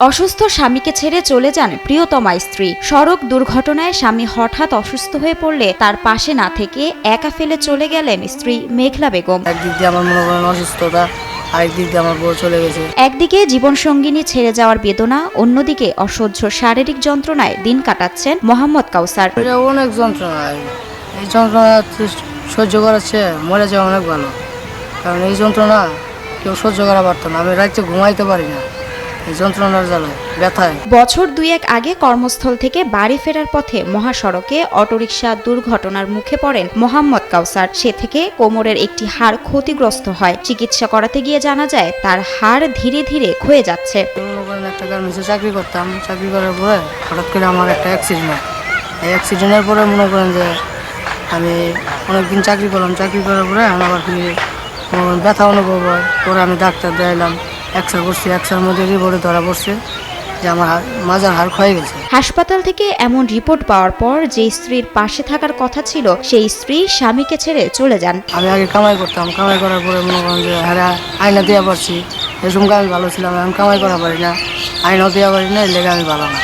অসুস্থ স্বামীকে ছেড়ে চলে যান প্রিয়তমা স্ত্রী। সড়ক দুর্ঘটনায় স্বামী হঠাৎ অসুস্থ হয়ে পড়লে তার পাশে না থেকে একা ফেলে চলে গেলেন স্ত্রী মেঘলা বেগম। একদিক দিয়ে আমার মনে করেন অসুস্থতা আরেক দিক দিয়ে আমার বউ চলে গেছে। একদিকে জীবনসঙ্গিনী ছেড়ে যাওয়ার বেদনা অন্যদিকে অসহ্য শারীরিক যন্ত্রণায় দিন কাটাচ্ছেন মোহাম্মদ কাউসার। এটা অনেক যন্ত্রণা। এই যন্ত্রণা সহ্য করাচ্ছে মরে যাওয়া অনেক ভালো। কারণ এই যন্ত্রণা কেউ সহ্য করা পারতো না। আমি রাত্রে ঘুমাইতে পারি না। যন্ত্রণার জ্বালায় ব্যথায়। বছর দুয়েক আগে কর্মস্থল থেকে বাড়ি ফেরার পথে মহাসড়কে অটোরিকশা দুর্ঘটনার মুখে পড়েন মোহাম্মদ কাউসার। সে থেকে কোমরের একটি হাড় ক্ষতিগ্রস্ত হয়। চিকিৎসা করাতে গিয়ে জানা যায় তার হাড় ধীরে ধীরে ক্ষয়ে যাচ্ছে। একটা গার্মেন্টসে চাকরি করতাম। চাকরি করার পরে হঠাৎ করে আমার একটা অ্যাক্সিডেন্ট এই অ্যাক্সিডেন্টের পরে মনে করেন যে আমি অনেকদিন চাকরি করলাম। চাকরি করার পরে আমি আবার ফিরে করেন ব্যথা অনুভব হয়। পরে আমি ডাক্তার দেখাইলাম। এক্সরে করছি একশোর মধ্যে রিপোর্টে ধরা পড়ছে যে আমার মাজার হাড় ক্ষয়ে গেছে। হাসপাতাল থেকে এমন রিপোর্ট পাওয়ার পর যে স্ত্রীর পাশে থাকার কথা ছিল সেই স্ত্রী স্বামীকে ছেড়ে চলে যান। আমি আগে কামাই করতাম কামাই করার পরে মনে করেন যে হ্যাঁ আয়না দেওয়া পারছি। এরকম আমি ভালো ছিলাম আমি কামাই করা পারি না আয়না দেওয়া পারি না এর লেগে আমি ভালো না।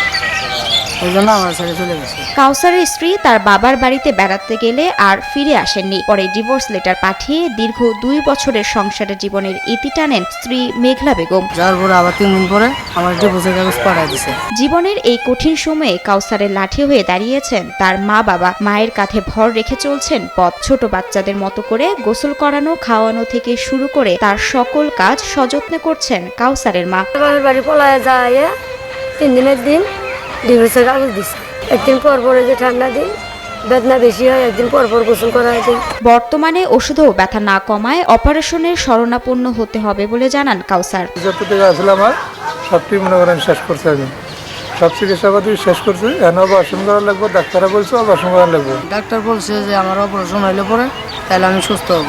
এই জন্য আমার ছেড়ে চলে গেছে। কাউসারের স্ত্রী তার বাবার বাড়িতে বেড়াতে গেলে আর ফিরে আসেননি। পরে ডিভোর্স লেটার পাঠিয়ে দীর্ঘ দুই বছরের সংসারের জীবনের ইতি টানেন স্ত্রী মেঘলা বেগম। যাওয়ার পরে আবার তিন দিন পরে আমার ডিভোর্সের কাগজ দিছে। জীবনের এই কঠিন সময়ে কাউসারের লাঠি হয়ে দাঁড়িয়েছেন তার মা বাবা। মায়ের কাঁধে ভর রেখে চলছেন পথ। ছোট বাচ্চাদের মতো করে গোসল করানো খাওয়ানো থেকে শুরু করে তার সকল কাজ সযত্নে করছেন কাউসারের মা। বাবার বাড়ি পলায় যায় তিন দিনের দিন ডিভোর্সের কাগজ দিছে। একদিন পর পরে যে ঠান্ডা দিন বেদনা বেশি হয় একদিন পর পর গোসল করা হয় বর্তমানে ওষুধেও ব্যথা না কমায় অপারেশনের শরণাপন্ন হতে হবে বলে জানান কাউসার। যত থেকে আসলে আমার সবটি মনে করেন শেষ করছে আমি সব চিকিৎসাপাতি শেষ করছে এখন অপারেশন করা লাগবে ডাক্তাররা বলছে অপারেশন করা লাগবে। ডাক্তার বলছে যে আমার অপারেশন হইলে পরে তাহলে আমি সুস্থ হব।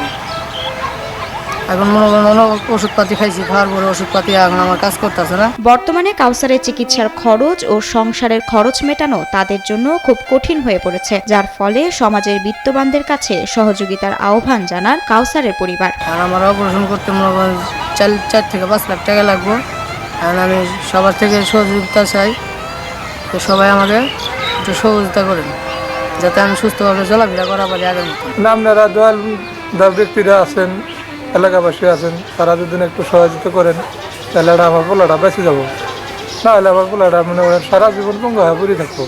এখন মনে করেন অনেক ওষুধপাতি খাইছি খাওয়ার পরে ওষুধপাতি এখন আমার কাজ করতেছে না। বর্তমানে কাউসারের চিকিৎসার খরচ ও সংসারের খরচ মেটানো তাদের জন্য খুব কঠিন হয়ে পড়েছে যার ফলে সমাজের বিত্তবানদের কাছে সহযোগিতার আহ্বান জানান কাউসারের পরিবার। আর আমার অপারেশন করতে মনে করেন চার চার থেকে পাঁচ লাখ টাকা লাগবে। এখন আমি সবার থেকে সহযোগিতা চাই তো সবাই আমাকে একটু সহযোগিতা করেন যাতে আমি সুস্থভাবে চলাফেরা করা পারি আগের মতো আপনারা দয়াল দল ব্যক্তিরা আছেন। এলাকাবাসী আছেন, তারা যদি একটু সহযোগিতা করেন, তাহলে আমার পোলাটা বেঁচে যাব। না হলে আমার পোলাটা মনে সারা জীবন পঙ্গু হয়ে পড়ে থাকব।